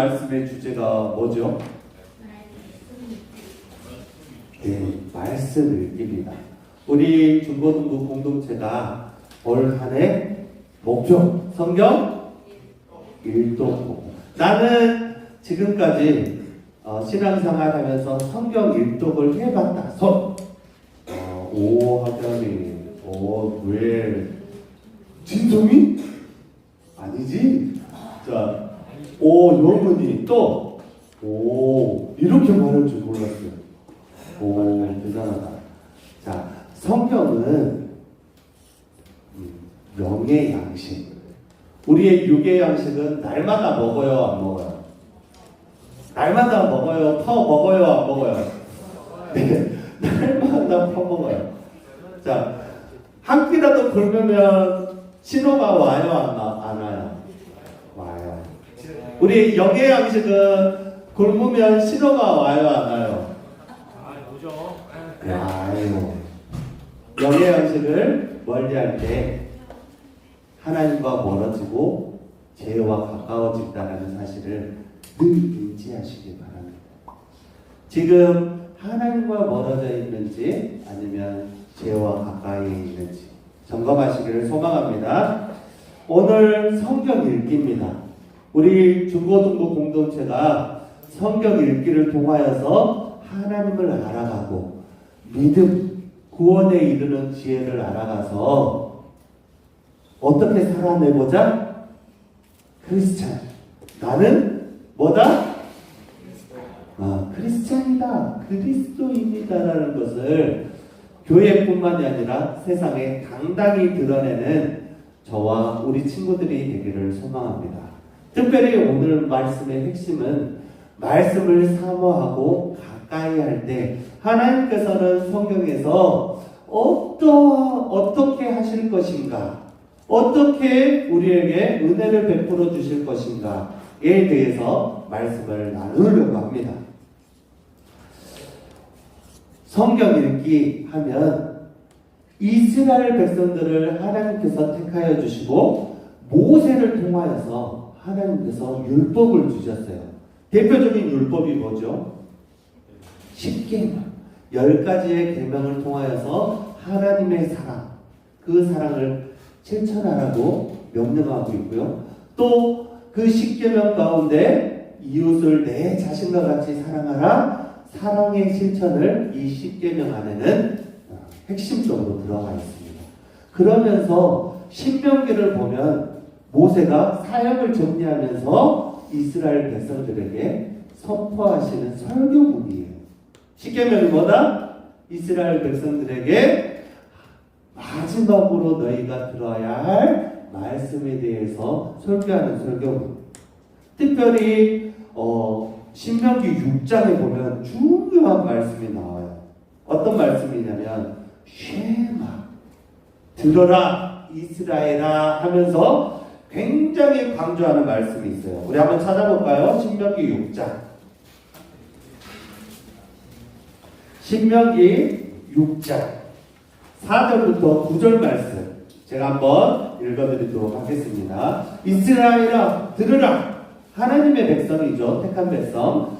말씀의 주제가 뭐죠? 네, 말씀 읽기입니다. 우리 중고등부 공동체가 올 한해 목표 성경 일독 나는 지금까지 어, 신앙생활 하면서 성경 일독을 해봤다. 서 어, 오 하경이 오왜 진성이 아니지? 자, 오 영문이 또 오 이렇게 말할 줄 몰랐어요. 오 대단하다. 자, 성경은 음, 영의 양식. 우리의 육의 양식은 날마다 먹어요, 안 먹어요? 날마다 먹어요, 퍼 먹어요, 안 먹어요? 네, 날마다 퍼 먹어요. 자, 한 끼라도 굶으면 신호가 와요, 안, 와- 안 와요? 우리 영의 양식은 굶으면 신호가 와요, 안 와요? 아, 뭐죠? 와요. 영의 양식을 멀리 할 때 하나님과 멀어지고 죄와 가까워진다는 사실을 늘 인지하시기 바랍니다. 지금 하나님과 멀어져 있는지 아니면 죄와 가까이 있는지 점검하시기를 소망합니다. 오늘 성경 읽기입니다. 우리 중고등부 공동체가 성경 읽기를 통하여서 하나님을 알아가고 믿음, 구원에 이르는 지혜를 알아가서 어떻게 살아내보자? 크리스찬. 나는 뭐다? 아, 크리스찬이다. 그리스도입니다라는 것을 교회뿐만이 아니라 세상에 당당히 드러내는 저와 우리 친구들이 되기를 소망합니다. 특별히 오늘 말씀의 핵심은 말씀을 사모하고 가까이 할 때 하나님께서는 성경에서 어떠, 어떻게 하실 것인가, 어떻게 우리에게 은혜를 베풀어 주실 것인가에 대해서 말씀을 나누려고 합니다. 성경 읽기 하면 이스라엘 백성들을 하나님께서 택하여 주시고 모세를 통하여서 하나님께서 율법을 주셨어요. 대표적인 율법이 뭐죠? 십계명. 열 가지의 계명을 통하여서 하나님의 사랑, 그 사랑을 실천하라고 명령하고 있고요. 또 그 십계명 가운데 이웃을 내 자신과 같이 사랑하라. 사랑의 실천을 이 십계명 안에는 어, 핵심적으로 들어가 있습니다. 그러면서 신명기를 보면 모세가 사역을 정리하면서 이스라엘 백성들에게 선포하시는 설교문이에요. 십계명이 뭐다? 이스라엘 백성들에게 마지막으로 너희가 들어야 할 말씀에 대해서 설교하는 설교문. 특별히 어, 신명기 6장에 보면 중요한 말씀이 나와요. 어떤 말씀이냐면 쉐마 들어라 이스라엘아 하면서 굉장히 강조하는 말씀이 있어요. 우리 한번 찾아볼까요? 신명기 6장. 신명기 6장 4절부터 9절 말씀 제가 한번 읽어드리도록 하겠습니다. 이스라엘아 들으라 하나님의 백성이죠 택한 백성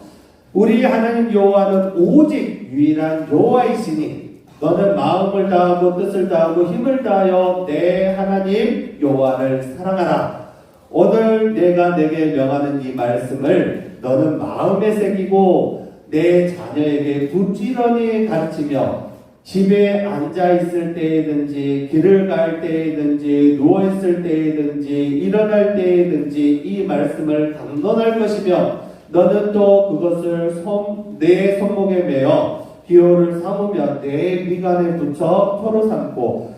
우리 하나님 여호와는 오직 유일한 여호와이시니 너는 마음을 다하고 뜻을 다하고 힘을 다하여 내 하나님 여호와를 사랑하라. 오늘 내가 내게 명하는 이 말씀을 너는 마음에 새기고 내 자녀에게 부지런히 가르치며 집에 앉아 있을 때에든지 길을 갈 때에든지 누워 있을 때에든지 일어날 때에든지 이 말씀을 강론할 것이며 너는 또 그것을 손, 내 손목에 매어 기호를 삼으며 내 미간에 붙여 표로 삼고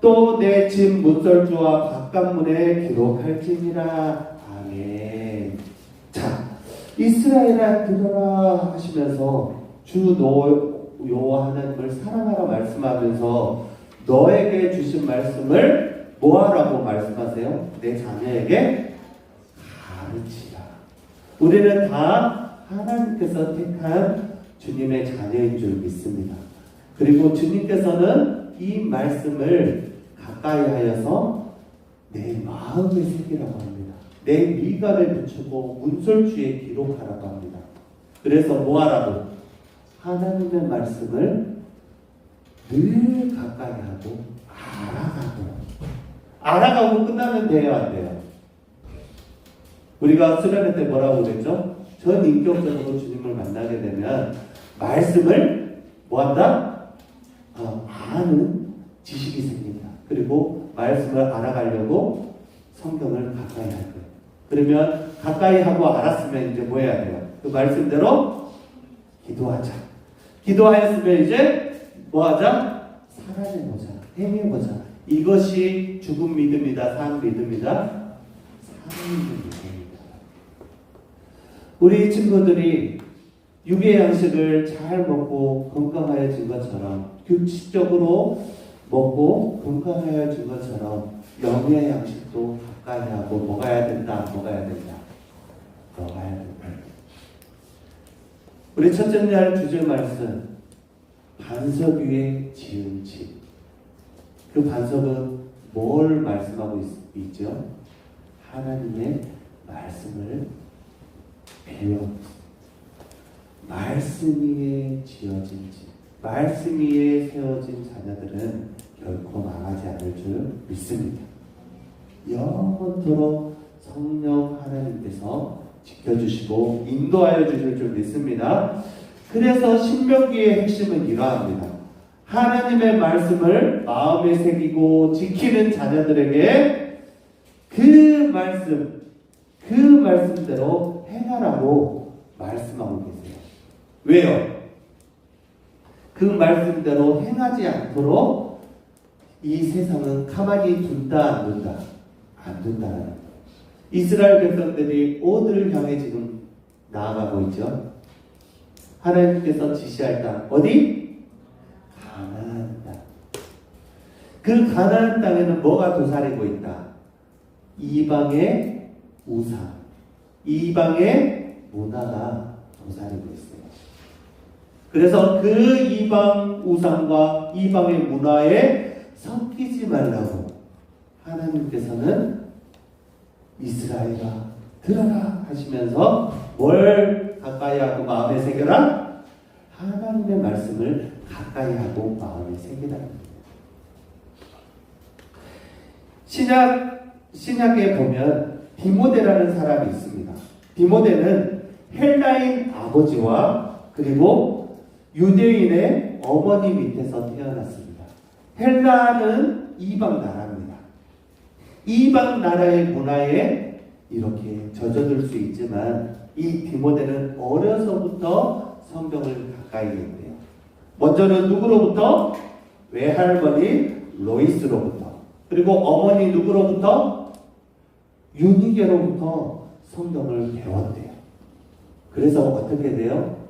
또 내 집 문설주와 바깥문에 기록할지니라 아멘. 자, 이스라엘아 들어라 하시면서 주너 여호와 하나님을 사랑하라 말씀하면서 너에게 주신 말씀을 뭐하라고 말씀하세요? 내 자녀에게 가르치라. 우리는 다 하나님께서 택한 주님의 자녀인 줄 믿습니다. 그리고 주님께서는 이 말씀을 가까이 하여서 내 마음에 새기라고 합니다. 내 미간을 붙이고 문설주에 기록하라고 합니다. 그래서 뭐하라고? 하나님의 말씀을 늘 가까이 하고 알아가고 알아가고 끝나면 돼요 안 돼요? 우리가 수련회 때 뭐라고 그랬죠? 전 인격적으로 주님을 만나게 되면 말씀을 뭐한다? 어, 아는 지식이 생긴다. 그리고 말씀을 알아가려고 성경을 가까이 할 거예요. 그러면 가까이 하고 알았으면 이제 뭐 해야 돼요? 그 말씀대로 기도하자. 기도하였으면 이제 뭐 하자? 살아내보자. 행해보자. 이것이 죽은 믿음이다. 산 믿음이다. 살아있는 믿음이다. 우리 친구들이 육의 양식을 잘 먹고 건강하여진 것처럼 규칙적으로 먹고 건강하여진 것처럼 영의 양식도 가까이 하고 먹어야 된다, 먹어야 된다, 먹어야 된다. 우리 첫째 날 주제 말씀 반석 위에 지은 집. 그 반석은 뭘 말씀하고 있, 있죠? 하나님의 말씀을 배워 말씀 위에 지어진 집, 말씀 위에 세워진 자녀들은 결코 망하지 않을 줄 믿습니다. 영원토록 성령 하나님께서 지켜주시고 인도하여 주실 줄 믿습니다. 그래서 신명기의 핵심은 이러합니다. 하나님의 말씀을 마음에 새기고 지키는 자녀들에게 그 말씀, 그 말씀대로 행하라고 말씀하고 계세요. 왜요? 그 말씀대로 행하지 않도록 이 세상은 가만히 둔다 안 둔다 안 둔다는. 이스라엘 백성들이 어디를 향해 지금 나아가고 있죠? 하나님께서 지시할 땅 어디? 가나안 땅. 그 가나안 땅에는 뭐가 도사리고 있다? 이방의 우상, 이방의 문화가 도사리고 있어요. 그래서 그 이방 우상과 이방의 문화에 섞이지 말라고 하나님께서는 이스라엘아 들어라 하시면서 뭘 가까이 하고 마음에 새겨라? 하나님의 말씀을 가까이 하고 마음에 새기라. 신약 신약에 보면 디모데라는 사람이 있습니다. 디모데는 헬라인 아버지와 그리고 유대인의 어머니 밑에서 태어났습니다. 헬라는 이방 나라입니다. 이방 나라의 문화에 이렇게 젖어들 수 있지만 이 디모데는 어려서부터 성경을 가까이 했대요. 먼저는 누구로부터? 외할머니 로이스로부터. 그리고 어머니 누구로부터? 유니게로부터 성경을 배웠대요. 그래서 어떻게 돼요?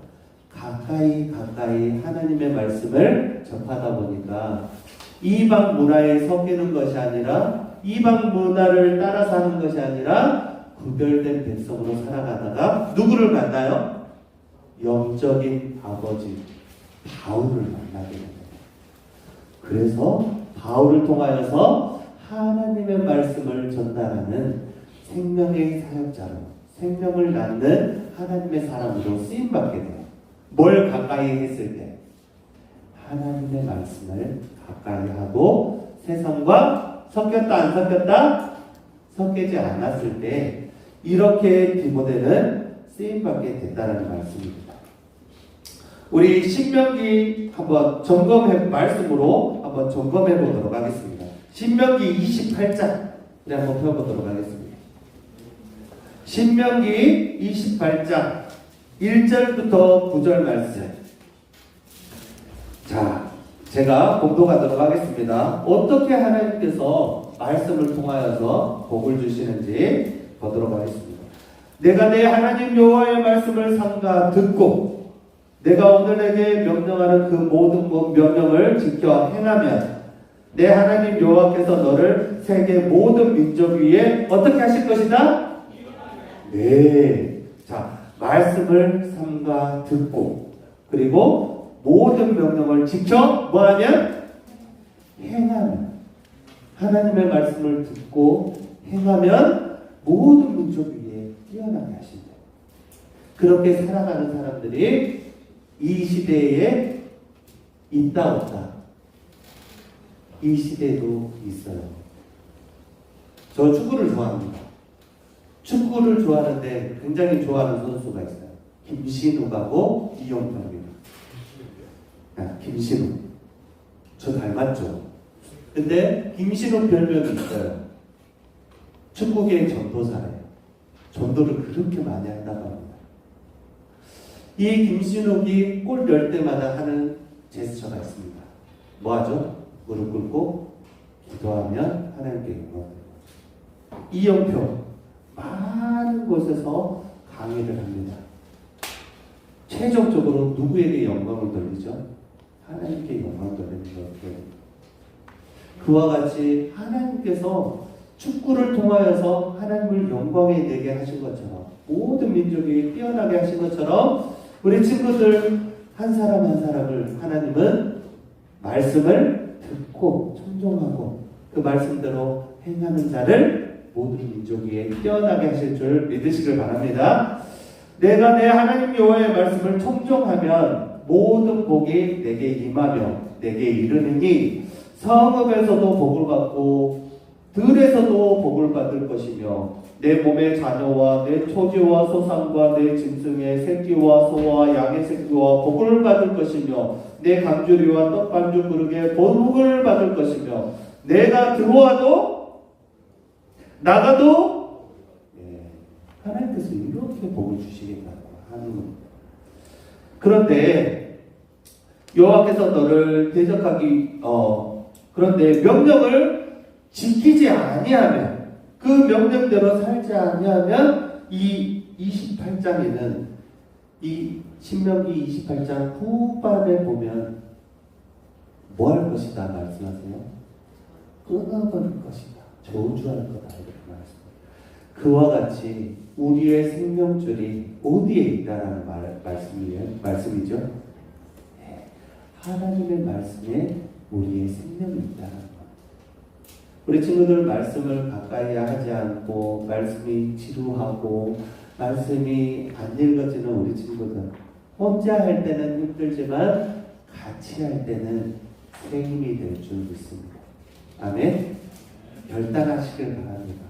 가까이 가까이 하나님의 말씀을 접하다 보니까 이방 문화에 섞이는 것이 아니라 이방 문화를 따라 사는 것이 아니라 구별된 백성으로 살아가다가 누구를 만나요? 영적인 아버지 바울을 만나게 됩니다. 그래서 바울을 통하여서 하나님의 말씀을 전달하는 생명의 사역자로 생명을 낳는 하나님의 사람으로 쓰임 받게 돼요. 뭘 가까이 했을 때 하나님의 말씀을 가까이 하고 세상과 섞였다 안 섞였다 섞이지 않았을 때 이렇게 디모데는 쓰임 받게 됐다는 말씀입니다. 우리 신명기 한번 점검해 말씀으로 한번 점검해 보도록 하겠습니다. 신명기 28장 네, 한번 펴보도록 하겠습니다. 신명기 28장 1절부터 9절 말씀. 자, 제가 공독하도록 하겠습니다. 어떻게 하나님께서 말씀을 통하여서 복을 주시는지 보도록 하겠습니다. 내가 내 하나님 여호와의 말씀을 삼가 듣고 내가 오늘에게 명령하는 그 모든 명령을 지켜 행하면 내 하나님 여호와께서 너를 세계 모든 민족 위에 어떻게 하실 것이다? 네. 자, 말씀을 삼가 듣고 그리고 모든 명령을 지켜 뭐하면 행하면 하나님의 말씀을 듣고 행하면 모든 민족 위에 뛰어나게 하신다. 그렇게 살아가는 사람들이 이 시대에 있다 없다. 이 시대도 있어요. 저 축구를 좋아합니다. 축구를 좋아하는데 굉장히 좋아하는 선수가 있어요. 김신욱하고 이용표입니다. 아, 김신욱. 저 닮았죠? 근데 김신욱 별명이 있어요. 축구계의 전도사예요. 전도를 그렇게 많이 한다고 합니다. 이 김신욱이 골 열 때마다 하는 제스처가 있습니다. 뭐 하죠? 무릎 꿇고 기도하면 하나님께 영광. 이영표 많은 곳에서 강의를 합니다. 최종적으로 누구에게 영광을 돌리죠? 하나님께 영광을 돌리는 것들. 그와 같이 하나님께서 축구를 통하여서 하나님을 영광에 되게 하신 것처럼 모든 민족이 뛰어나게 하신 것처럼 우리 친구들 한 사람 한 사람을 하나님은 말씀을 듣고 청종하고 그 말씀대로 행하는 자를 모든 민족 위에 뛰어나게 하실 줄 믿으시길 바랍니다. 내가 내 하나님 여호와의 말씀을 청종하면 모든 복이 내게 임하며 내게 이르느니 성읍에서도 복을 받고 들에서도 복을 받을 것이며 내 몸의 자녀와 내 토지와 소산과 내 짐승의 새끼와 소와 양의 새끼와 복을 받을 것이며 내 강주리와 떡반주 그릇에 본복을 받을 것이며 내가 들어와도 나가도 예, 하나님께서 이렇게 복을 주시겠다고 하는 겁니다. 그런데 여호와께서 너를 대적하기 어 그런데 명령을 지키지 아니하면 그 명령대로 살지 아니하면 이 28장에는 이 신명기 28장 후반에 보면 뭐 할 것이다 말씀하세요? 끊어버릴 것이다. 저주할 거다. 이렇게 말씀합니다. 그와 같이 우리의 생명줄이 어디에 있다라는 말, 말씀이에요? 말씀이죠? 네. 하나님의 말씀에 우리의 생명이 있다는 것. 우리 친구들 말씀을 가까이 하지 않고 말씀이 지루하고 말씀이 안 읽어지는 우리 친구들 혼자 할 때는 힘들지만 같이 할 때는 새 힘이 될 줄 믿습니다. 아멘. 결단하시길 바랍니다.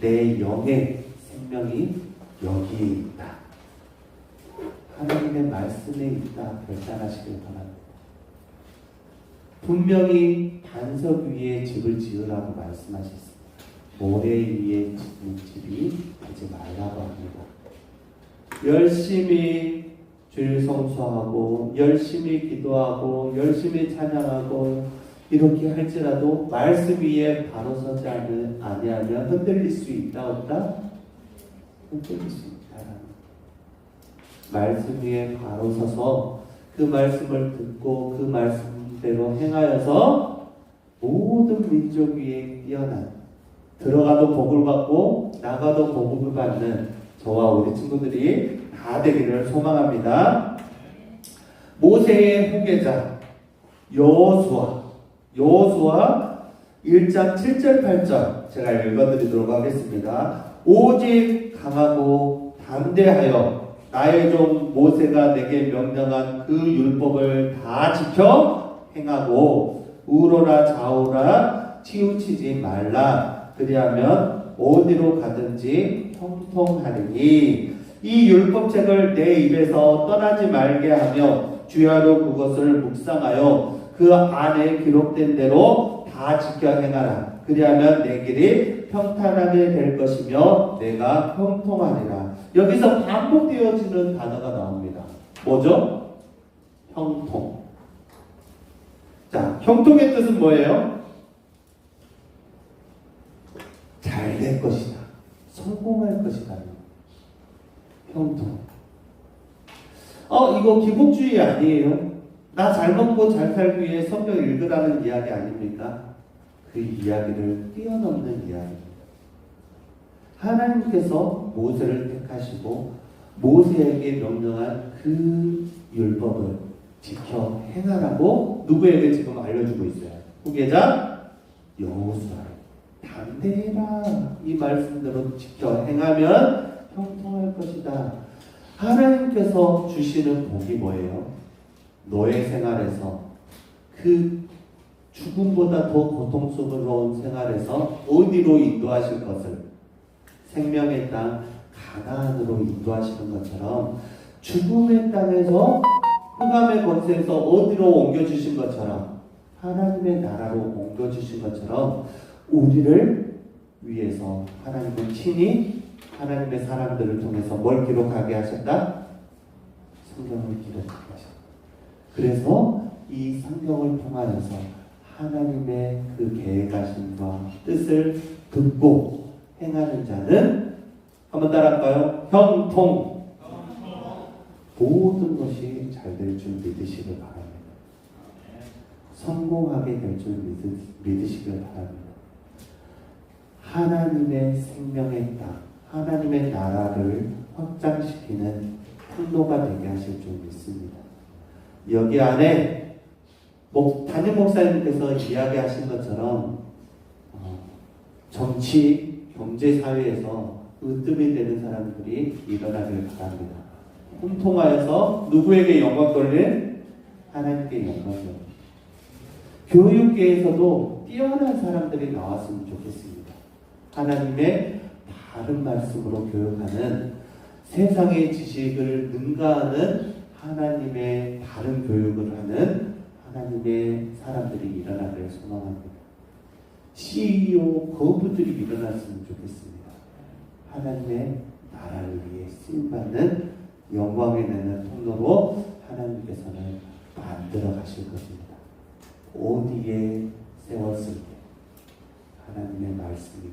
내 영의 생명이 여기에 있다. 하나님의 말씀에 있다. 결단하시길 바랍니다. 분명히 반석 위에 집을 지으라고 말씀하셨습니다. 모래 위에 짓는 집이 되지 말라고 합니다. 열심히 주일 성수하고 열심히 기도하고 열심히 찬양하고 이렇게 할지라도 말씀 위에 바로 서지 아니하면 흔들릴 수 있다 없다? 흔들릴 수 있다. 말씀 위에 바로 서서 그 말씀을 듣고 그 말씀대로 행하여서 모든 민족 위에 뛰어난 들어가도 복을 받고 나가도 복을 받는 저와 우리 친구들이 다 되기를 소망합니다. 모세의 후계자 여호수아 여호수아 1장 7절 8절 제가 읽어드리도록 하겠습니다. 오직 강하고 담대하여 나의 종 모세가 내게 명령한 그 율법을 다 지켜 행하고 우로나 좌우라 치우치지 말라 그리하면 어디로 가든지 형통하리니 이 율법책을 내 입에서 떠나지 말게 하며 주야로 그것을 묵상하여 그 안에 기록된 대로 다 지켜 행하라. 그리하면 내 길이 평탄하게 될 것이며 내가 형통하리라. 여기서 반복되어지는 단어가 나옵니다. 뭐죠? 형통. 자, 형통의 뜻은 뭐예요? 잘 될 것이다. 성공할 것이다. 형통. 어, 이거 기복주의 아니에요? 나 잘 먹고 잘 살기 위해 성경 읽으라는 이야기 아닙니까? 그 이야기를 뛰어넘는 이야기입니다. 하나님께서 모세를 택하시고 모세에게 명령한 그 율법을 지켜 행하라고 누구에게 지금 알려주고 있어요? 후계자 여호수아 담대해라 이 말씀대로 지켜 행하면 형통할 것이다. 하나님께서 주시는 복이 뭐예요? 노예 생활에서 그 죽음보다 더 고통스러운 생활에서 어디로 인도하실 것을 생명의 땅 가나안으로 인도하시는 것처럼 죽음의 땅에서 흑암의 권세에서 어디로 옮겨주신 것처럼 하나님의 나라로 옮겨주신 것처럼 우리를 위해서 하나님은 친히 하나님의 사람들을 통해서 뭘 기록하게 하셨다? 성경을 기록하게 하셨다. 그래서 이 성경을 통하여서 하나님의 그 계획하심과 뜻을 듣고 행하는 자는 한번 따라할까요? 형통. 모든 것이 잘 될 줄 믿으시길 바랍니다. 성공하게 될 줄 믿으시길 바랍니다. 하나님의 생명의 땅, 하나님의 나라를 확장시키는 통로가 되게 하실 줄 믿습니다. 여기 안에 목, 담임 목사님께서 이야기하신 것처럼 어, 정치, 경제 사회에서 으뜸이 되는 사람들이 일어나길 바랍니다. 통통하여서 누구에게 영광 돌릴 하나님께 영광 돌릴. 교육계에서도 뛰어난 사람들이 나왔으면 좋겠습니다. 하나님의 바른 말씀으로 교육하는 세상의 지식을 능가하는 하나님의 바른 교육을 하는 하나님의 사람들이 일어나길 소망합니다. CEO 거부들이 일어났으면 좋겠습니다. 하나님의 나라를 위해 쓰임받는 영광이 되는 통로로 하나님께서는 만들어 가실 것입니다. 어디에 세웠을 때 하나님의 말씀이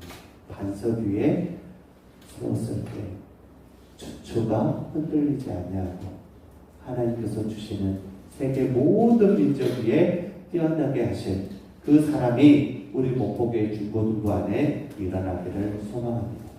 반석 위에 세웠을 때 주초가 흔들리지 아니하고 하나님께서 주시는 세계 모든 민족 위에 뛰어나게 하실 그 사람이 우리 목포교회 중고등부 안에 일어나기를 소망합니다.